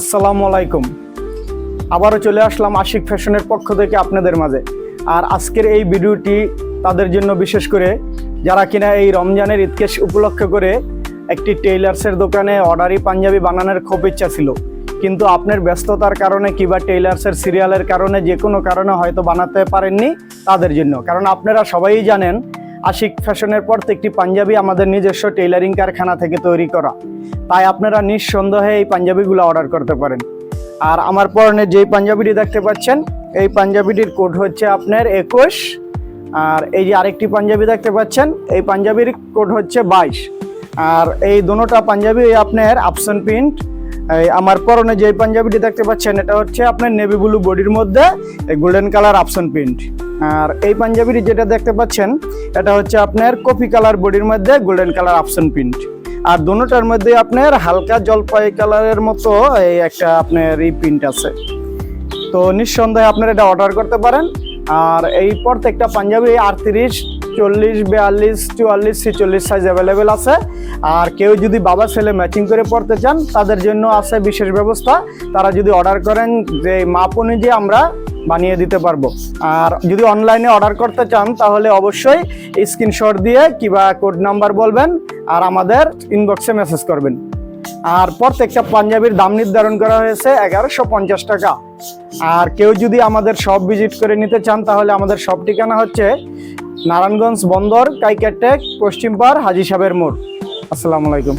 আসসালামু আলাইকুম। আবারও চলে আসলাম আশিক ফ্যাশনের পক্ষ থেকে আপনাদের মাঝে। আর আজকের এই ভিডিওটি তাদের জন্য বিশেষ করে যারা কিনা এই রমজানের ঈদকে উপলক্ষ করে একটি টেইলার্সের দোকানে অর্ডারি পাঞ্জাবি বানানোর খুব ইচ্ছা ছিল। কিন্তু আপনার ব্যস্ততার কারণে কিংবা টেইলার্সের সিরিয়ালের কারণে যে কোনো কারণে হয়তো বানাতে পারেননি তাদের জন্য। কারণ আপনারা সবাই জানেন আশিক ফ্যাশনের প্রত্যেকটি পাঞ্জাবি আমাদের নিজস্ব টেইলারিং কারখানা থেকে তৈরি করা। তাই আপনারা নিঃসন্দেহে এই পাঞ্জাবিগুলো অর্ডার করতে পারেন। আর আমার পরনে যেই পাঞ্জাবিটি দেখতে পাচ্ছেন, এই পাঞ্জাবিটির কোড হচ্ছে আপনার একুশ। আর এই যে আরেকটি পাঞ্জাবি দেখতে পাচ্ছেন, এই পাঞ্জাবির কোড হচ্ছে বাইশ। আর এই দুটোটা পাঞ্জাবি আপনার আপশন প্রিন্ট এই আমার পরনে যে পাঞ্জাবিটি দেখতে পাচ্ছেন, এটা হচ্ছে আপনার নেভি ব্লু বডির মধ্যে এই গোল্ডেন কালার আপশন প্রিন্ট আর এই পাঞ্জাবিটি যেটা দেখতে পাচ্ছেন, এটা হচ্ছে আপনার কফি কালার বডির মধ্যে গোল্ডেন কালার আপশন প্রিন্ট আর দুটোটার মধ্যে আপনার হালকা জলপাই কালারের মতো এই একটা আপনার এই প্রিন্ট আছে। তো নিঃসন্দেহে আপনারা এটা অর্ডার করতে পারেন। আর এই প্রত্যেকটা পাঞ্জাবি আটত্রিশ, চল্লিশ, বিয়াল্লিশ, চুয়াল্লিশ, ছিচল্লিশ সাইজ অ্যাভেলেবেল আছে। আর কেউ যদি বাবা, ছেলে ম্যাচিং করে পড়তে চান, তাদের জন্য আছে বিশেষ ব্যবস্থা। তারা যদি অর্ডার করেন, যে মাপ অনুযায়ী আমরা বানিয়ে দিতে পারব। আর যদি অনলাইনে অর্ডার করতে চান, তাহলে অবশ্যই স্ক্রিনশট দিয়ে কিবা কোড নাম্বার বলবেন আর আমাদের ইনবক্সে মেসেজ করবেন। আর প্রত্যেকটা পাঞ্জাবির দাম নির্ধারণ করা হয়েছে এগারোশো পঞ্চাশ টাকা। আর কেউ যদি আমাদের শপ ভিজিট করে নিতে চান, তাহলে আমাদের সব ঠিকানা হচ্ছে নারায়ণগঞ্জ বন্দর কাইকাটেক পশ্চিমপাড় হাজি সাহেবের মোড়। আসসালামু আলাইকুম।